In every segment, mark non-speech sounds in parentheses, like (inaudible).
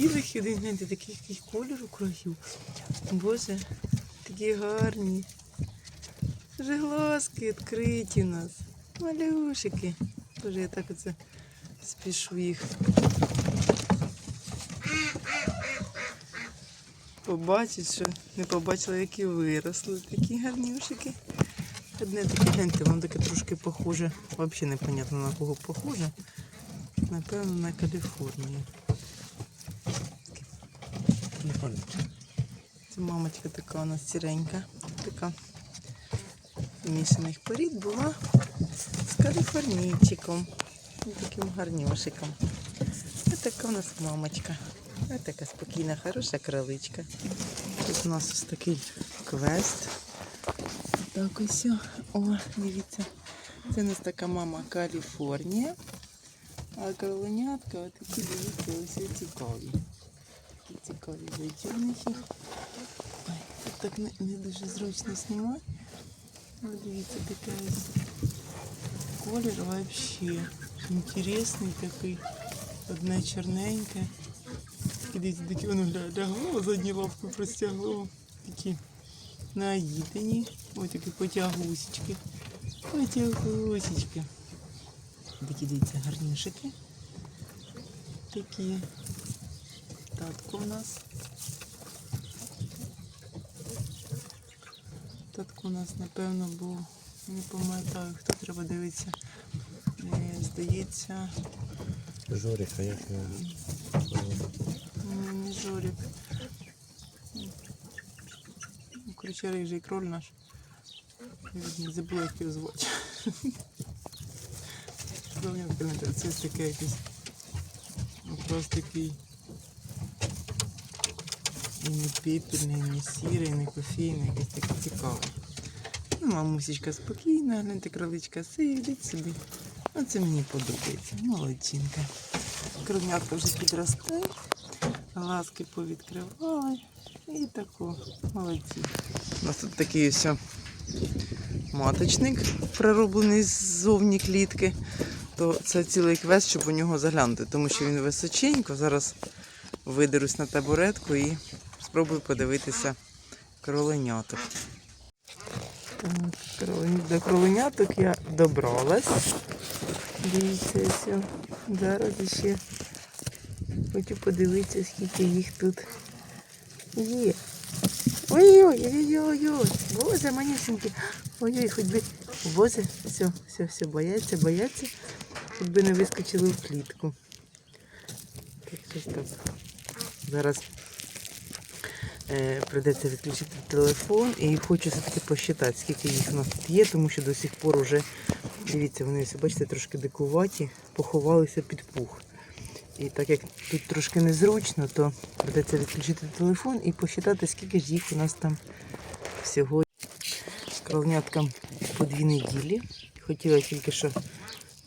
білих і гляньте, такий якийсь колір у. Боже, такі гарні. Вже глазки відкриті у нас. Малюшики. Боже, я так оце спішу їх. Побачить, що не побачила, які виросли. Такі гарнюшики. Одне таке, гляньте, воно таке трошки похоже. Взагалі непонятно на кого похоже. Напевно, на Каліфорнію. Це мамочка така у нас сіренька. Така мішаних порід була з каліфорнійчиком. Таким гарнюшиком. Ось така у нас мамочка. Ось така спокійна, хороша кроличка. Тут у нас ось такий квест. Так ось. О, дивіться. Це у нас така мама Каліфорнія. А кроленятка отакі, дивіться, ось цікаві. Зайчинники. Ой, тут так не, не дуже зручно знімати. Але дивіться, ось колір вообще інтересний такий. Одне чорненьке. І дивіться, такі воно лягло, задні лапки простягло. Такі наїдені. Ось такі потягусечки. Потягусечки. Такі дивіться гарнішики. Такі. Татко у нас. Татко у нас, напевно, був, не пам'ятаю, хто треба дивитися. Е, Здається, Жорик, а як його? м, не Жорик. Ну, Короче, рижий кроль наш. Не забула, як його звати. Це таке якесь. Якраз такий. І не пепельний, не сірий, не кофейний, якийсь такий цікавий. Ну, мамусечка спокійна, гляньте, кроличка сидить собі. Оце мені подобається. Молодчинка. Кровнятка вже підросте, глазки повідкривали. І тако, молодці. У нас тут такий ось маточник, прироблений ззовні клітки. То це цілий квест, щоб у нього заглянути, тому що він височенько. Зараз видерусь на табуретку і спробую подивитися кроленяток. До кроленяток я добралась. Дивіться. Зараз ще хочу подивитися, скільки їх тут є. Ой-ой-ой-ой-ой, боже, манюсенькі. Ой-ой, хоч би. Боже, все, все, все, бояться, бояться, хоч би не вискочили в клітку. Так, щось так. Зараз прийдеться відключити телефон і хочу все-таки посчитати, скільки їх у нас тут є, тому що до сих пор уже, дивіться, вони, ось, бачите, трошки дикуваті, поховалися під пух. І так як тут трошки незручно, то придеться відключити телефон і посчитати, скільки ж їх у нас там всього. Кровняткам по дві неділі. Хотіла тільки що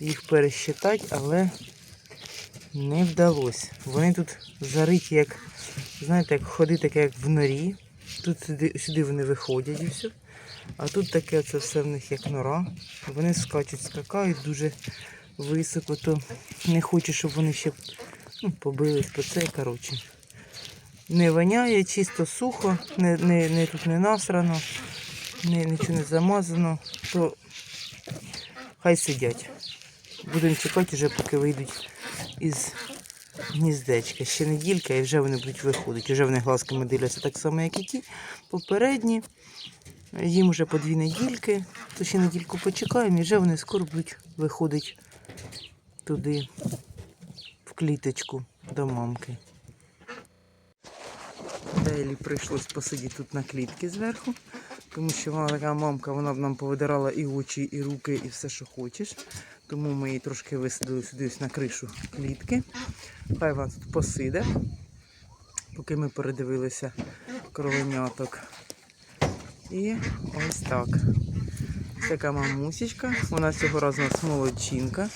їх пересчитати, але не вдалося. Вони тут зариті, як, знаєте, як ходи таке, як в норі. Тут сюди, сюди вони виходять і все. А тут таке це все в них як нора. Вони скачуть, скакають дуже високо, то не хочу, щоб вони ще ну, побились по це, коротше. Не воняє, чисто сухо, не, не, не тут не насрано, не, нічого не замазано, то хай сидять. Будемо чекати вже, поки вийдуть із гніздечка. Ще неділька і вже вони будуть виходити. Вже вони глазками дивляться так само, як і ті попередні. Їм вже по дві недільки, то ще недільку почекаємо і вже вони скоро будуть виходити туди, в кліточку до мамки. Делі прийшлось посидіти тут на клітці зверху, тому що вона така мамка, вона б нам повидирала і очі, і руки, і все, що хочеш. Тому ми її трошки висадили сюди на кришу клітки. Хай вона тут посиде, поки ми передивилися кровеняток. І ось так. Така мамусечка. Вона цього разу у нас молодчинка.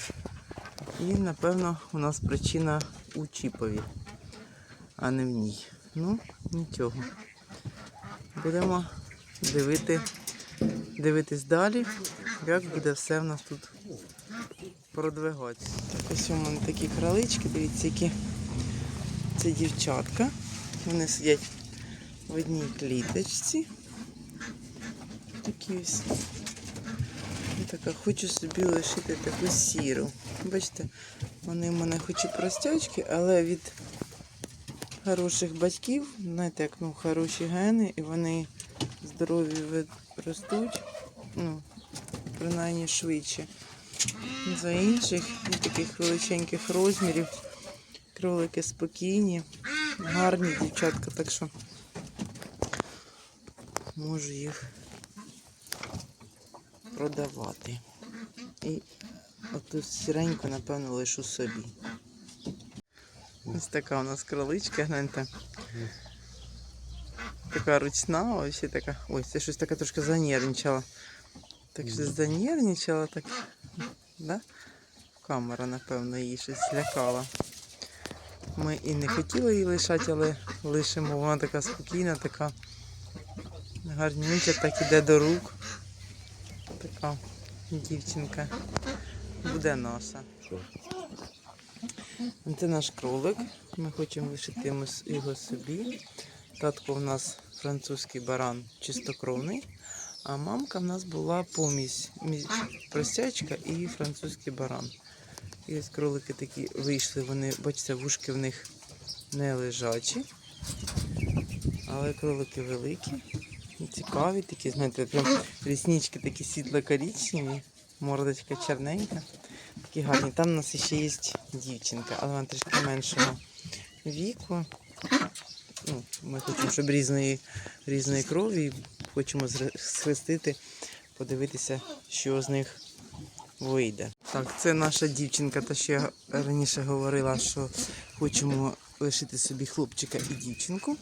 І, напевно, у нас причина у чіпові, а не в ній. Ну, нічого. Будемо дивити дивитись далі, як буде все в нас тут продвигатися. Ось у мене такі кралички, дивіться, які це дівчатка. Вони сидять в одній кліточці. Такі ось. Така хочу собі лишити таку сіру. Бачите, вони в мене хоч і простячки, але від хороших батьків, знаєте, як ну, хороші гени, і вони здорові ростуть, ну, принаймні швидше. За інших ну, таких величеньких розмірів. Кролики спокійні, гарні дівчатка, так що можу їх продавати. І оту сіреньку, напевно, лишу собі. Ось така у нас кроличка, гляньте. Така ручна, ось така. Ой, це щось така трошки занервничала. Так щось занервничала, так. Да? Камера, напевно, її щось злякала. Ми і не хотіли її лишати, але лишимо. Вона така спокійна, така гарнюча, так іде до рук. Така дівчинка буде наша. Це наш кролик. Ми хочемо лишити його собі. Татко в нас французький баран чистокровний, а мамка в нас була помість простячка і французький баран. І ось кролики такі вийшли, вони, бачите, вушки в них не лежачі, але кролики великі, цікаві, такі, знаєте, прям ріснички такі світло-коричневі, мордочка чорненька. Такі гарні. Там у нас ще є дівчинка, але вона трішки меншого віку. Ну, ми хочемо, щоб різної, різної крові хочемо схрестити, подивитися, що з них вийде. Так, це наша дівчинка, та ще раніше говорила, що хочемо лишити собі хлопчика і дівчинку.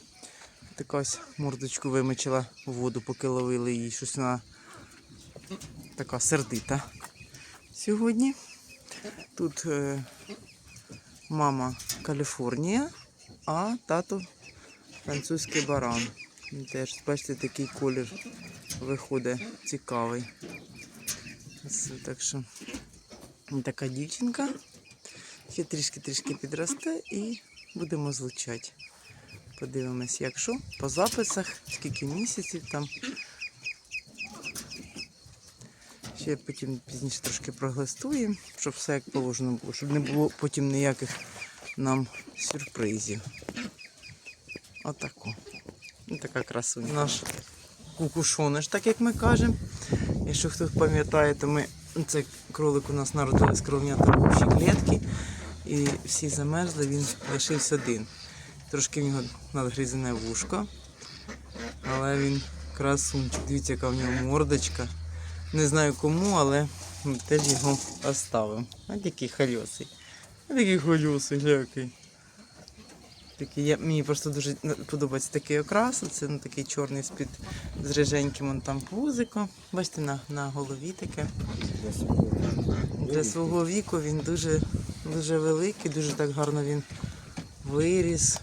Така мордочку вимочила в воду, поки ловили її. Щось вона така сердита сьогодні. Тут е, мама Каліфорнія, а тато французький баран. Теж, бачите, такий колір виходить цікавий. Ось, так що така дівчинка. Ще трішки-трішки підросте і будемо злучати. Подивимось, як що. По записах, скільки місяців там. Ще потім пізніше трошки проглистуємо, щоб все як положено було, щоб не було потім ніяких нам сюрпризів. Отако. Ось така красуня. Наш кукушониш, так як ми кажемо. Якщо хто пам'ятає, то ми цей кролик у нас народили з кровнята в общій клітки. І всі замерзли, він лишився один. Трошки в нього надгризене вушко. Але він красунчик. Дивіться, яка в нього мордочка. Не знаю кому, але теж його оставимо. Ось який хальосий. Ось такий хальосий, глякий. Такий, я, мені просто дуже подобається такий окрас. Це ну, такий чорний з-під з риженьким он там пузиком. Бачите, на, на голові таке. Для свого. Для свого віку він дуже, дуже великий, дуже так гарно він виріс.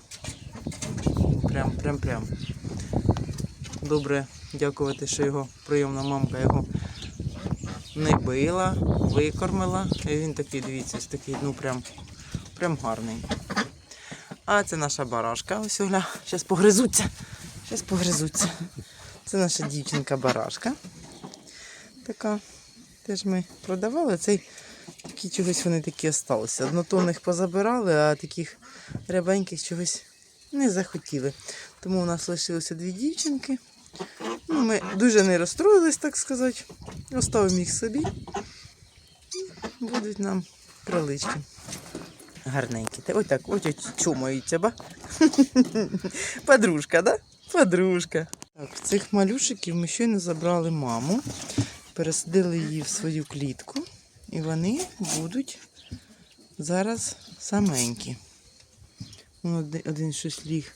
Прям, прям, прям. Добре дякувати, що його прийомна мамка його не била, викормила. І він такий, дивіться, ось такий, ну прям, прям гарний. А це наша барашка. Ось Оля, зараз погризуться. Зараз погризуться. Це наша дівчинка барашка. Така. Теж ми продавали. Цей такі чогось вони такі осталися. Однотонних позабирали, а таких рябеньких чогось не захотіли. Тому у нас лишилося дві дівчинки. Ну, ми дуже не розстроїлись, так сказати. Оставимо їх собі. Будуть нам кролички. Гарненькі. Та Ось так, ось чумаються, ба? (laughs) Подружка, да? Подружка. Так, цих малюшиків ми щойно забрали маму, пересадили її в свою клітку, і вони будуть зараз саменькі. Один, один щось ліг.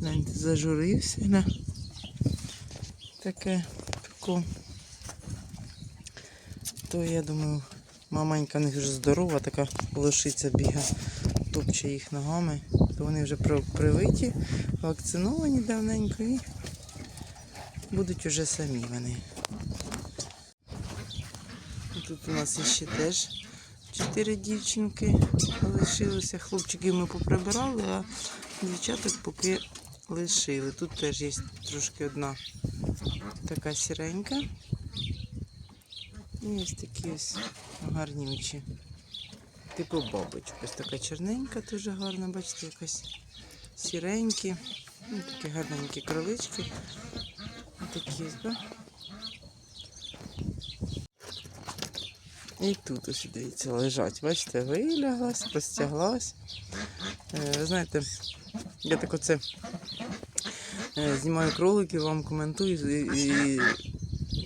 Гляньте, зажурився. На. Таке. То я думаю, маманька в них вже здорова, така лошиця біга, топче їх ногами, то вони вже привиті, вакциновані давненько і будуть уже самі вони. Тут у нас ще теж чотири дівчинки лишилося. Хлопчиків ми поприбирали, а дівчаток поки лишили. Тут теж є трошки одна така сіренька. І ось такі ось гарнючі. Типу бабочок. Ось така чорненька, дуже гарна, бачите, якась сіренькі. Ну, такі гарненькі кролички. Такі да? І тут ось дивіться, лежать. Бачите, виляглась, розтяглась. Е, ви знаєте, я так оце е, знімаю кроликів, вам коментую і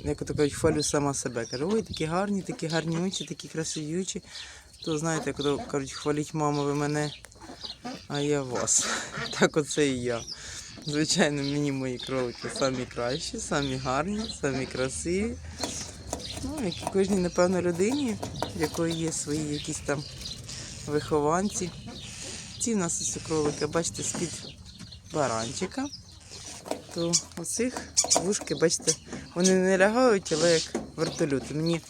як ото кажуть, хвалю сама себе. Кажу, ой, такі гарні, такі гарнючі, такі красивючі. То знаєте, коли кажуть, хваліть мама, ви мене, а я вас. (laughs) Так оце і я. Звичайно, мені мої кролики самі кращі, самі гарні, самі красиві. Ну, як і кожній, напевно, людині, в якої є свої якісь там вихованці. Ці в нас ось кролики, бачите, з-під баранчика. То оцих вушки, бачите, вони не лягають, але як вертольоти. Мені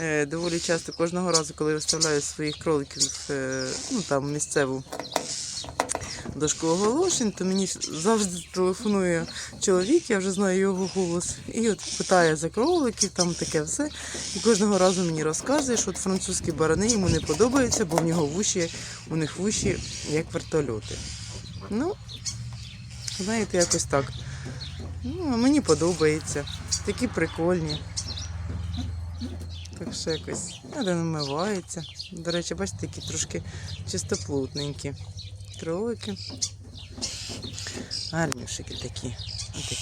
е, доволі часто кожного разу, коли виставляю своїх кроликів е, ну, там, місцеву дошку оголошень, то мені завжди телефонує чоловік, я вже знаю його голос, і от питає за кроликів, там таке все. І кожного разу мені розказує, що от французькі барани йому не подобаються, бо в нього вуші, у них вуші як вертольоти. Ну, знаєте, якось так. Ну, мені подобається. Такі прикольні. Так що якось не намивається. До речі, бачите, такі трошки чистоплутненькі кролики. Гарнюшики такі.